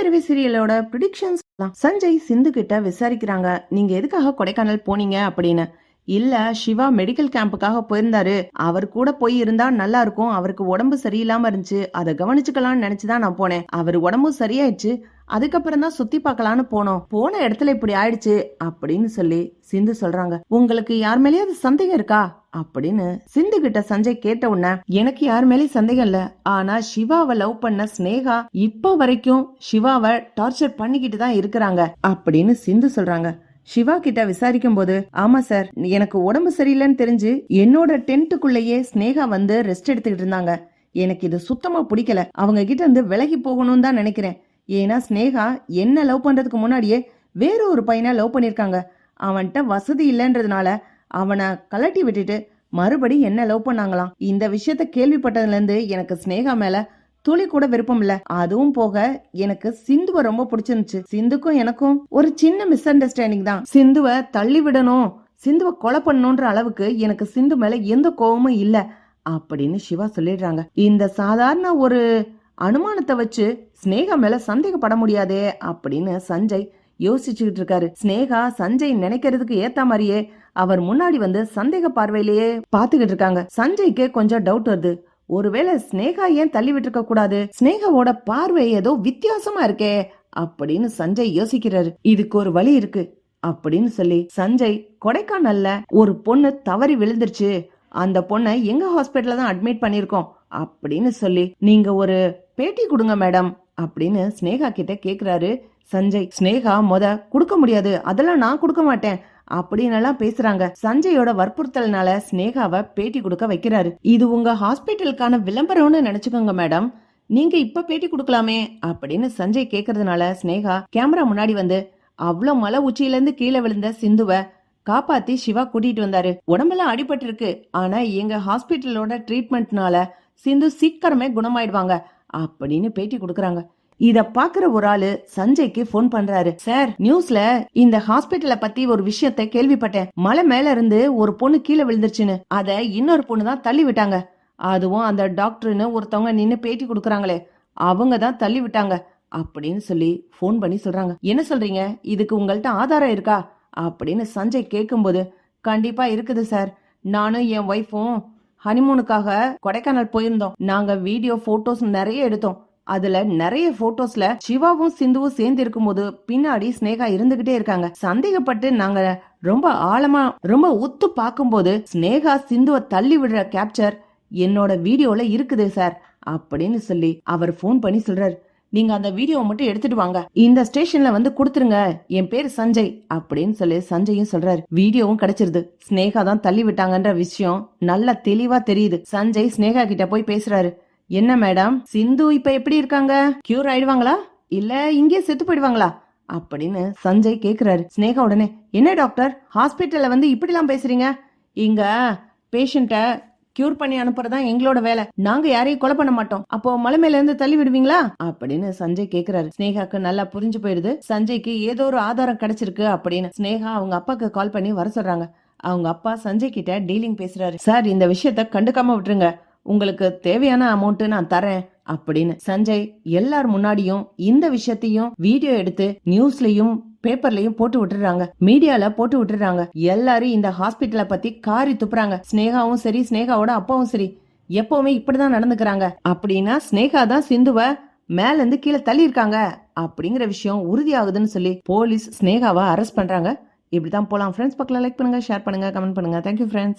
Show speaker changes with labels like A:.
A: பைரவி சீரியலோட ப்ரிடிக்ஷன்ஸ் சஞ்சய் சிந்து கிட்ட விசாரிக்கிறாங்க. நீங்க எதுக்காக கொடைக்கானல் போனீங்க அப்படின்னு. இல்ல சிவா மெடிக்கல் கேம்புக்காக போயிருந்தாரு. அவர் கூட போய் இருந்தா நல்லா இருக்கும். அவருக்கு உடம்பு சரியில்லாம இருந்துச்சு. அதை கவனிச்சுக்கலாம்னு நினைச்சுதான் நான் போனேன். அவர் உடம்பு சரியாயிடுச்சு. அதுக்கப்புறம் தான் சுத்தி பார்க்கலான்னு போனோம். போன இடத்துல இப்படி ஆயிடுச்சு அப்படின்னு சொல்லி சிந்து சொல்றாங்க. உங்களுக்கு யார் மேலேயாவது சந்தேகம் இருக்கா? அப்படின்னு சிந்து கிட்ட சஞ்சய் கேட்ட உடனே எனக்கு யார் மேலேயும் சந்தேகம் இல்ல. ஆனா சிவாவை லவ் பண்ண ஸ்னேகா இப்ப வரைக்கும் சிவாவை டார்ச்சர் பண்ணிக்கிட்டு தான் இருக்கிறாங்க. அப்படின்னு சிந்து சொல்றாங்க. சிவா கிட்ட விசாரிக்கும் போது ஆமா சார் எனக்கு உடம்பு சரியில்லைன்னு தெரிஞ்சு என்னோட டென்ட்டுக்குள்ளேயே ஸ்னேகா வந்து ரெஸ்ட் எடுத்துக்கிட்டு இருந்தாங்க. எனக்கு இது சுத்தமா பிடிக்கல. அவங்க கிட்ட இருந்து விலகி போகணும்னு தான் நினைக்கிறேன். ஏன்னா ஸ்னேகா என்ன லவ் பண்ணுறதுக்கு முன்னாடியே வேற ஒரு பையனை லவ் பண்ணிருக்காங்க அவன்கிட்ட வசதி இல்லைன்றதுனால அவனை கலட்டி விட்டுட்டு மறுபடி என்ன லவ் பண்ணாங்களாம். இந்த விஷயத்த கேள்விப்பட்டதுலேருந்து எனக்கு ஸ்னேகா மேலே துளி கூட விருப்பம் இல்ல. அதுவும் போக எனக்கு சிந்துவை ரொம்ப பிடிச்சிருந்துச்சு. சிந்துக்கும் எனக்கும் ஒரு சின்ன மிஸ் அண்டர்ஸ்டாண்டிங் தான். சிந்துவை தள்ளி விடணும் சிந்துவை கொலை பண்ணணுன்ற அளவுக்கு எனக்கு சிந்து மேல எந்த கோவமும் இல்ல அப்படின்னு சிவா சொல்லிடுறாங்க. இந்த சாதாரண ஒரு அனுமானத்தை வச்சு ஸ்னேகா மேல சந்தேகப்பட முடியாதே அப்படின்னு சஞ்சய் யோசிச்சுக்கிட்டு இருக்காரு. ஸ்னேகா சஞ்சய் நினைக்கிறதுக்கு ஏத்த மாதிரியே அவர் முன்னாடி வந்து சந்தேக பார்வையிலேயே பாத்துக்கிட்டு இருக்காங்க. சஞ்சய்க்கு கொஞ்சம் டவுட் வருது. ஒருவேளை ஸ்னேகா ஏன் தள்ளி விட்டுருக்க கூடாது? ஸ்னேகாவோட பார்வை ஏதோ வித்தியாசமா இருக்கே அப்படின்னு சஞ்சய் யோசிக்கிறாரு. இதுக்கு ஒரு வழி இருக்கு அப்படின்னு சொல்லி சஞ்சய் கொடைக்கானல்ல ஒரு பொண்ணு தவறி விழுந்துருச்சு. அந்த பொண்ணை எங்க ஹாஸ்பிட்டல தான் அட்மிட் பண்ணிருக்கோம் அப்படின்னு சொல்லி நீங்க ஒரு பேட்டி கொடுங்க மேடம் அப்படின்னு ஸ்னேகா கிட்ட கேக்குறாரு. சஞ்சய் ஸ்னேகா மொத கொடுக்க முடியாது. அதெல்லாம் நான் கொடுக்க மாட்டேன் அப்படின்னு எல்லாம் பேசுறாங்க. சஞ்சயோட வற்புறுத்தல்னால ஸ்னேகாவை பேட்டி கொடுக்க வைக்கிறாரு. இது உங்க ஹாஸ்பிட்டலுக்கான விளம்பரம்னு நினைச்சுக்கோங்க மேடம் நீங்க இப்ப பேட்டி கொடுக்கலாமே அப்படின்னு சஞ்சய் கேக்குறதுனால ஸ்னேகா கேமரா முன்னாடி வந்து அவ்வளோ மலை உச்சியில இருந்து கீழே விழுந்த சிந்துவை காப்பாத்தி சிவா கூட்டிட்டு வந்தாரு. உடம்பெல்லாம் அடிபட்டு இருக்கு ஆனா எங்க ஹாஸ்பிட்டலோட ட்ரீட்மெண்ட்னால சிந்து சீக்கிரமே குணமாயிடுவாங்க அப்படின்னு பேட்டி கொடுக்கறாங்க. இத பாக்குற ஒரு ஆளு சஞ்சய்க்கு ஃபோன் பண்றாரு. சார் நியூஸ்ல இந்த ஹாஸ்பிட்டல பத்தி ஒரு விஷயத்தை கேள்விப்பட்டேன். மலை மேல இருந்து ஒரு பொண்ணு கீழே விழுந்துருச்சுன்னு. அத இன்னொரு பொண்ணு தான் தள்ளி விட்டாங்க. அதுவும் அந்த டாக்டர்னு ஒருத்தவங்க நின்னு பேட்டி கொடுக்கறாங்களே. அவங்க தான் தள்ளி விட்டாங்க அப்படின்னு சொல்லி ஃபோன் பண்ணி சொல்றாங்க. என்ன சொல்றீங்க? இதுக்கு உங்கள்ட்ட ஆதாரம் இருக்கா? அப்படின்னு சஞ்சய் கேட்கும்போது கண்டிப்பா இருக்குது சார். நானும் என் ஒய்ஃபும் ஹனிமூனுக்காக கொடைக்கானல் போயிருந்தோம். நாங்க வீடியோ போட்டோஸ் நிறைய எடுத்தோம். அதுல நிறைய போட்டோஸ்ல சிவாவும் சிந்துவும் சேர்ந்து இருக்கும்போது பின்னாடி ஸ்னேகா இருந்துகிட்டே இருக்காங்க. சந்தேகப்பட்டு நாங்க ரொம்ப ஆழமா ரொம்ப உத்து பார்க்கும்போது ஸ்னேகா சிந்துவை தள்ளி விடுற கேப்சர் என்னோட வீடியோல இருக்குது சார் அப்படின்னு சொல்லி அவர் ஃபோன் பண்ணி சொல்றாரு. நீங்க அந்த வீடியோவை மட்டும் எடுத்துட்டு வாங்க. இந்த ஸ்டேஷன்ல வந்து கொடுத்துருங்க. என் பேர் சஞ்சய் அப்படின்னு சொல்லி சஞ்சயும் சொல்றாரு. வீடியோவும் கிடைச்சிருது. ஸ்னேகா தான் தள்ளி விட்டாங்கன்ற விஷயம் நல்லா தெளிவா தெரியுது. சஞ்சய் ஸ்னேகா கிட்ட போய் பேசுறாரு. என்ன மேடம் சிந்து இப்ப எப்படி இருக்காங்க? கியூர் ஆயிடுவாங்களா? இல்ல இங்கே செத்து போயிடுவாங்களா? அப்படின்னு சஞ்சய் கேக்குறாரு. ஸ்னேகா உடனே என்ன டாக்டர் ஹாஸ்பிட்டல்ல வந்து இப்படிலாம் பேசுறீங்க? இங்க பேஷண்ட்ட கியூர் பண்ணி அனுப்புறதா எங்களோட வேலை. நாங்க யாரையும் கொலை பண்ண மாட்டோம். அப்போ மலை மேல இருந்து தள்ளி விடுவீங்களா? அப்படின்னு சஞ்சய் கேக்குறாரு. ஸ்னேகாக்கு நல்லா புரிஞ்சு போயிடுது. சஞ்சய்க்கு ஏதோ ஒரு ஆதாரம் கிடைச்சிருக்கு அப்படின்னு ஸ்னேகா அவங்க அப்பாக்கு கால் பண்ணி வர சொல்றாங்க. அவங்க அப்பா சஞ்சய் கிட்ட டீலிங் பேசுறாரு. சார் இந்த விஷயத்த கண்டுக்காம விட்டுருங்க. உங்களுக்கு தேவையான அமௌண்ட் நான் தரேன் அப்படின்னு சஞ்சய் எல்லார் முன்னாடியும் இந்த விஷயத்தையும் வீடியோ எடுத்து நியூஸ்லயும் பேப்பர்லயும் போட்டு விட்டுறாங்க. மீடியால போட்டு விட்டுறாங்க. எல்லாரும் இந்த ஹாஸ்பிட்டலை பத்தி காரி துப்புறாங்க. ஸ்னேகாவும் சரி ஸ்னேகாவோட அப்பாவும் சரி. எப்பவுமே இப்படிதான் நடந்துக்கிறாங்க. அப்படின்னா ஸ்னேகா தான் சிந்துவ மேல இருந்து கீழே தள்ளி இருக்காங்க அப்படிங்கிற விஷயம் உறுதியாகுதுன்னு சொல்லி போலீஸ் ஸ்னேகாவை அரெஸ்ட் பண்றாங்க. இப்படிதான் போலாம். ஃப்ரெண்ட்ஸ் பக்கம் லைக் பண்ணுங்க ஷேர் பண்ணுங்க கமெண்ட் பண்ணுங்க. Thank you friends